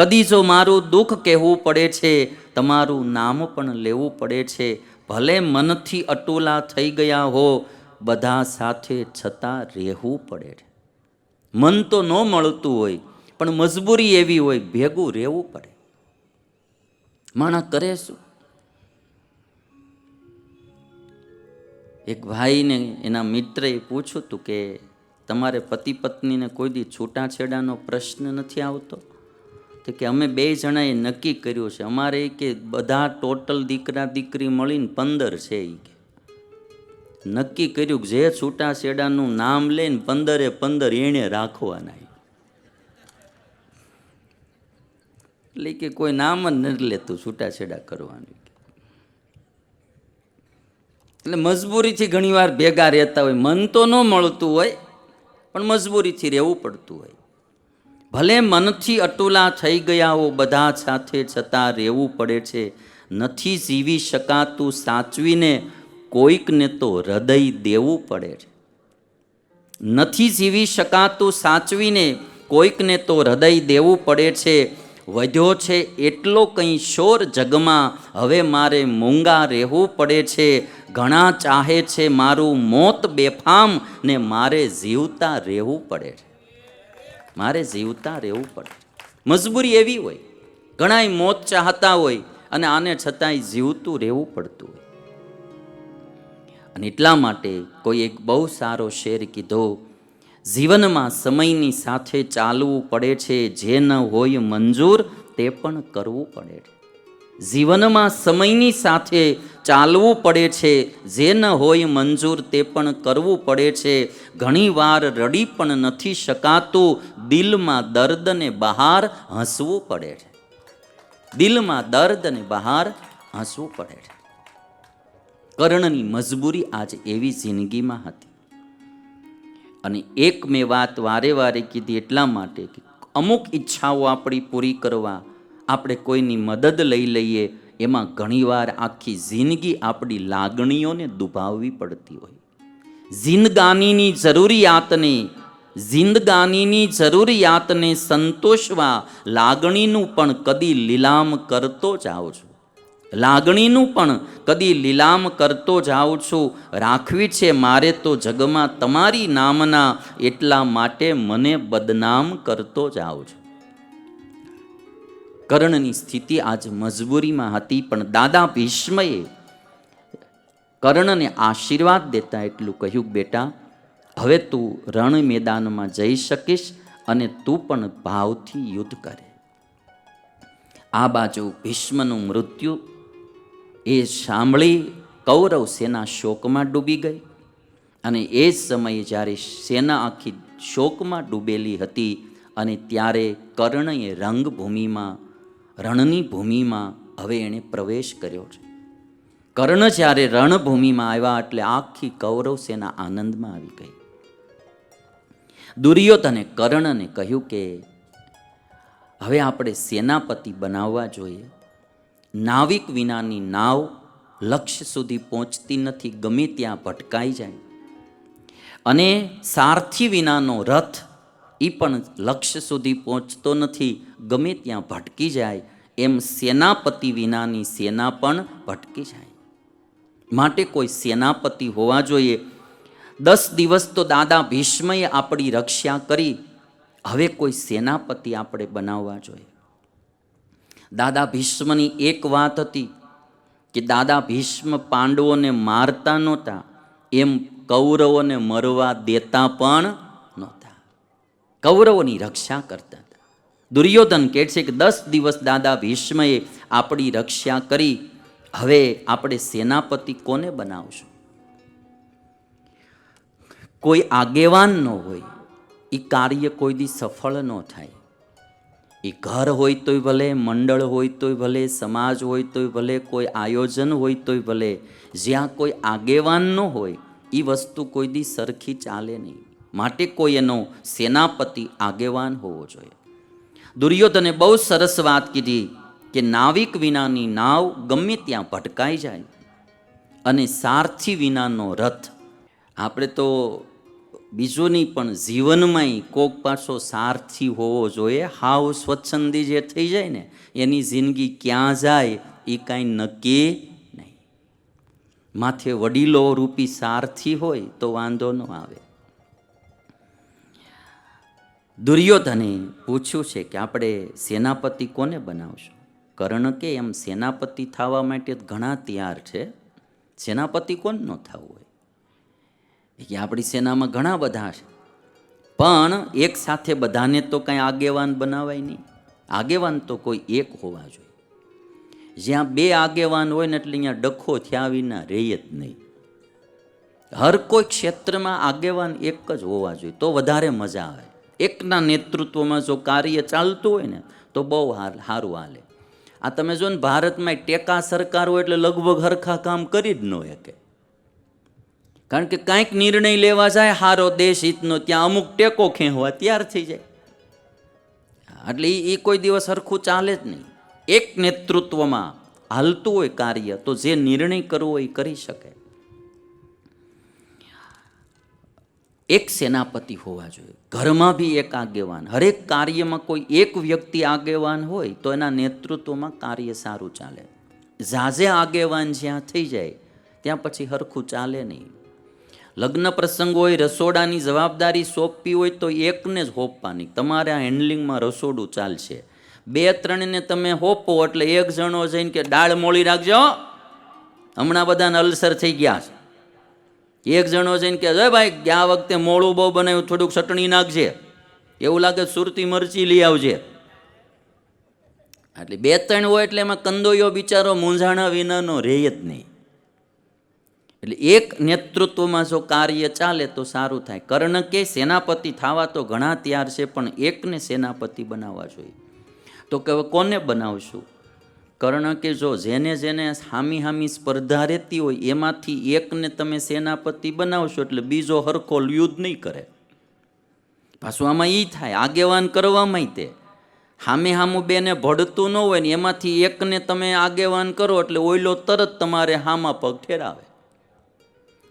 કદી જો મારું દુઃખ કહેવું પડે છે, તમારું નામ પણ લેવું પડે છે. ભલે મનથી અટોલા થઈ ગયા હો, બધા સાથે છતાં રહેવું પડે મન તો ન મળતું હોય, પણ મજબૂરી એવી હોય, ભેગું રહેવું પડે. માણા કરે શું? એક ભાઈને, એના મિત્રએ પૂછ્યું હતું કે, તમારે પતિ પત્નીને કોઈ દી છૂટાછેડાનો પ્રશ્ન નથી આવતો? તો કે અમે બે જણાએ નક્કી કર્યું છે. અમારે કે બધા ટોટલ દીકરા દીકરી મળીને પંદર છે એ નક્કી કર્યું કે જે છૂટાછેડાનું નામ લઈને પંદરે પંદર એણે રાખવાના એટલે કે કોઈ નામ જ નથી લેતું છૂટાછેડા કરવાનું એટલે મજબૂરીથી ઘણીવાર ભેગા રહેતા હોય. મન તો ન મળતું હોય, પણ મજબૂરીથી રહેવું પડતું હોય. ભલે મનથી અટોલા થઈ ગયા હો બધા સાથે છતાં રહેવું પડે છે. નથી જીવી શકાતું સાચવીને કોઈકને તો હૃદય દેવું પડે છે. નથી જીવી શકાતું સાચવીને કોઈકને તો હૃદય દેવું પડે છે. વધ્યો છે એટલો કંઈ શોર જગમાં, હવે મારે મૂંગા રહેવું પડે છે. ઘણા ચાહે છે મારું મોત બેફામ ને મારે જીવતા રહેવું પડે છે. મારે જીવતા રહેવું પડે. મજબૂરી એવી હોય, ઘણાય મોત ચાહતા હોય અને આને છતાંય જીવતું રહેવું પડતું હોય. અને એટલા માટે કોઈ એક બહુ સારો શેર કીધો, જીવનમાં સમયની સાથે ચાલવું પડે છે, જે ન હોય મંજૂર, તે પણ કરવું પડે છે. જીવનમાં સમયની સાથે ચાલવું પડે છે. જે ન હોય મંજૂર તે પણ કરવું પડે છે. ઘણીવાર રડી પણ નથી શકાતું. દિલમાં દર્દને બહાર હસવું પડે છે. દિલમાં દર્દને બહાર હસવું પડે છે. કર્ણની મજબૂરી આજ એવી જિંદગીમાં હતી. અને એક મેં વાત વારે વારે કીધી એટલા માટે કે અમુક ઈચ્છાઓ આપણી પૂરી કરવા આપણે કોઈની મદદ લઈ લઈએ, એમાં ઘણીવાર આખી જિંદગી આપણી લાગણીઓને દુભાવવી પડતી હોય. જિંદગાનીની જરૂરિયાતને જિંદગાનીની જરૂરિયાતને સંતોષવા લાગણીનું પણ કદી લીલામ કરતો જાઉં છું. લાગણીનું પણ કદી લીલામ કરતો જાઉં છું. રાખવી છે મારે તો જગમાં તમારી નામના એટલા માટે મને બદનામ કરતો જાઉં છું. કર્ણની સ્થિતિ આજ મજબૂરીમાં હતી, પણ દાદા ભીષ્મએ કર્ણને આશીર્વાદ દેતા એટલું કહ્યું, બેટા, હવે તું રણ મેદાનમાં જઈ શકીશ અને તું પણ ભાવથી યુદ્ધ કરે. આ બાજુ ભીષ્મનું મૃત્યુ, એ સાંભળી કૌરવ સેના શોકમાં ડૂબી ગઈ અને એ સમયે જ્યારે સેના આખી શોકમાં ડૂબેલી હતી અને ત્યારે કર્ણએ રંગભૂમિમાં રણની ભૂમિમાં હવે એણે પ્રવેશ કર્યો છે. કર્ણ જ્યારે રણભૂમિમાં આવ્યા એટલે આખી કૌરવ સેના આનંદમાં આવી ગઈ. દુર્યોધને કર્ણને કહ્યું કે, હવે આપણે સેનાપતિ બનાવવા જોઈએ. નાવિક વિનાની નાવ લક્ષ્ય સુધી પહોંચતી નથી, ગમે ત્યાં ભટકાઈ જાય. અને સારથી વિનાનો રથ એ પણ લક્ષ્ય સુધી પહોંચતો નથી. ગમે ત્યાં ભટકી જાય, એમ સેનાપતિ વિનાની સેના પણ ભટકી જાય. માટે કોઈ સેનાપતિ હોવા જોઈએ. દસ દિવસ તો દાદા ભીષ્મએ આપણી રક્ષા કરી. હવે કોઈ સેનાપતિ આપણે બનાવવા જોઈએ. દાદા ભીષ્મની એક વાત હતી કે દાદા ભીષ્મ પાંડવોને મારતા નહોતા, એમ કૌરવોને મરવા દેતા પણ કૌરવોની રક્ષા કરતા હતા. દુર્યોધન કહે છે કે દસ દિવસ દાદા ભીષ્મએ આપણી રક્ષા કરી, હવે આપણે સેનાપતિ કોને બનાવશું? કોઈ આગેવાન ન હોય, એ કાર્ય કોઈ દી સફળ ન થાય. એ ઘર હોય તોય ભલે, મંડળ હોય તોય ભલે, સમાજ હોય તોય ભલે, કોઈ આયોજન હોય તોય ભલે, જ્યાં કોઈ આગેવાન ન હોય, એ વસ્તુ કોઈ દી સરખી ચાલે નહીં. માટે કોઈ એનો સેનાપતિ આગેવાન હોવો જોઈએ. દુર્યોધને બહુ સરસ વાત કીધી કે નાવિક વિનાની નાવ ગમે ત્યાં ભટકાઈ જાય અને સારથી વિનાનો રથ. આપણે તો બીજું પણ જીવનમાંય કોક પાછો સારથી હોવો જોઈએ. હાવ સ્વચ્છંદી જે થઈ જાય ને, એની જિંદગી ક્યાં જાય એ કાંઈ નક્કી નહીં. માથે વડીલો રૂપી સારથી હોય તો વાંધો ન આવે. દુર્યોધને પૂછ્યું છે કે આપણે સેનાપતિ કોને બનાવશું? કર્ણ કે એમ સેનાપતિ થવા માટે ઘણા તૈયાર છે. સેનાપતિ કોણ ન થવું હોય? કે આપણી સેનામાં ઘણા બધા છે. પણ એક સાથે બધાને તો કાંઈ આગેવાન બનાવાય નહીં. આગેવાન તો કોઈ એક હોવા જોઈએ. જ્યાં બે આગેવાન હોય ને એટલે અહીંયા ડખો થયા વિના રહે જ નહીં. હર કોઈ ક્ષેત્રમાં આગેવાન એક જ હોવા જોઈએ. તો વધારે મજા આવે. એકના નેતૃત્વમાં જો કાર્ય ચાલતું હોય ને, તો બહુ સારું હાલે. આ તમે જો ને ભારતમાં ટેકા સરકાર હોય એટલે લગભગ હરખા કામ કરી જ ન શકે. કારણ કે કાંઈક નિર્ણય લેવા જાય, હારો દેશ હિતનો, ત્યાં અમુક ટેકો ખેંચવા તૈયાર થઈ જાય. એટલે એ કોઈ દિવસ સરખું ચાલે જ નહીં. એક નેતૃત્વમાં હાલતું હોય કાર્ય, તો જે નિર્ણય કરવો એ કરી શકે. એક સેનાપતિ હોવા જોઈએ. ઘરમાં બી એક આગેવાન. હરેક કાર્યમાં કોઈ એક વ્યક્તિ આગેવાન હોય તો એના નેતૃત્વમાં કાર્ય સારું ચાલે. ઝાઝે આગેવાન જ્યાં થઈ જાય, ત્યાં પછી હરખું ચાલે નહીં. લગ્ન પ્રસંગ હોય રસોડાની જવાબદારી સોંપવી હોય તો એકને જ હોપવાની. તમારે હેન્ડલિંગમાં રસોડું ચાલશે. બે ત્રણને તમે હોપો એટલે એક જણો જઈને કે, દાળ મોળી રાખજો. હમણાં બધાને અલ્સર થઈ ગયા છે. એક જણો જઈને કે અરે ભાઈ ગયા વખતે મોળું બહુ બનાવ્યું, થોડુંક ચટણી નાખજે. એવું લાગે સુરતી મરચી લઈ આવજે. એટલે બે ત્રણ હોય એટલે એમાં કંદોયો બિચારો મૂંઝાણા વિનાનો રહે જ નહીં. એટલે એક નેતૃત્વમાં જો કાર્ય ચાલે તો સારું થાય. કર્ણ કે સેનાપતિ થવા તો ઘણા તૈયાર છે, પણ એકને સેનાપતિ બનાવવા જોઈએ. તો કે કોને બનાવશું? કર્ણ કે જો જેને જેને હામી હામી સ્પર્ધા રહેતી હોય, એમાંથી એકને તમે સેનાપતિ બનાવશો એટલે બીજો હરખો યુદ્ધ નહીં કરે. પાછું આમાં એ થાય, આગેવાન કરવામાં તે. હામે હામું બેને ભળતું ન હોય ને એમાંથી એકને તમે આગેવાન કરો એટલે ઓઈલો તરત તમારે હામા પગ ઠેરાવે.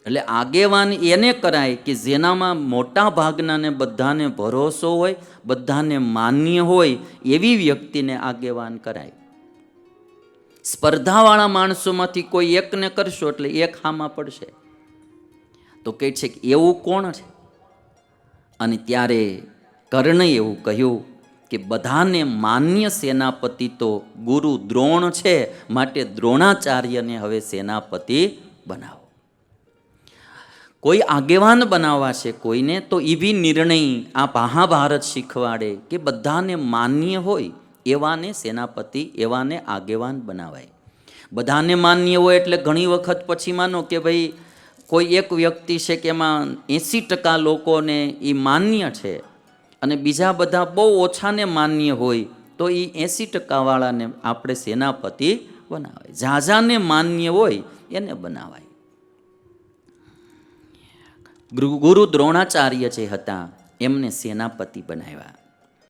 એટલે આગેવાન એને કરાય કે જેનામાં મોટા ભાગનાને બધાને ભરોસો હોય, બધાને માન્ય હોય, એવી વ્યક્તિને આગેવાન કરાય. સ્પર્ધાવાળા માણસોમાંથી કોઈ એકને કરશો એટલે એક હામાં પડશે. તો કહે છે કે એવું કોણ છે? અને ત્યારે કર્ણે એવું કહ્યું કે બધાને માન્ય સેનાપતિ તો ગુરુ દ્રોણ છે, માટે દ્રોણાચાર્યને હવે સેનાપતિ બનાવો. કોઈ આગેવાન બનાવવા છે કોઈને તો એવી નિર્ણય આ મહાભારત શીખવાડે કે બધાને માન્ય હોય એવાને સેનાપતિ, એવાને આગેવાન બનાવાય. બધાને માન્ય હોય એટલે ઘણી વખત પછી માનો કે ભાઈ કોઈ એક વ્યક્તિ છે કે એમાં એંસી ટકા લોકોને એ માન્ય છે અને બીજા બધા બહુ ઓછાને માન્ય હોય તો એ એંસી ટકાવાળાને આપણે સેનાપતિ બનાવાય. ઝાઝાને માન્ય હોય એને બનાવાય. ગુરુ દ્રોણાચાર્ય જે હતા એમને સેનાપતિ બનાવ્યા.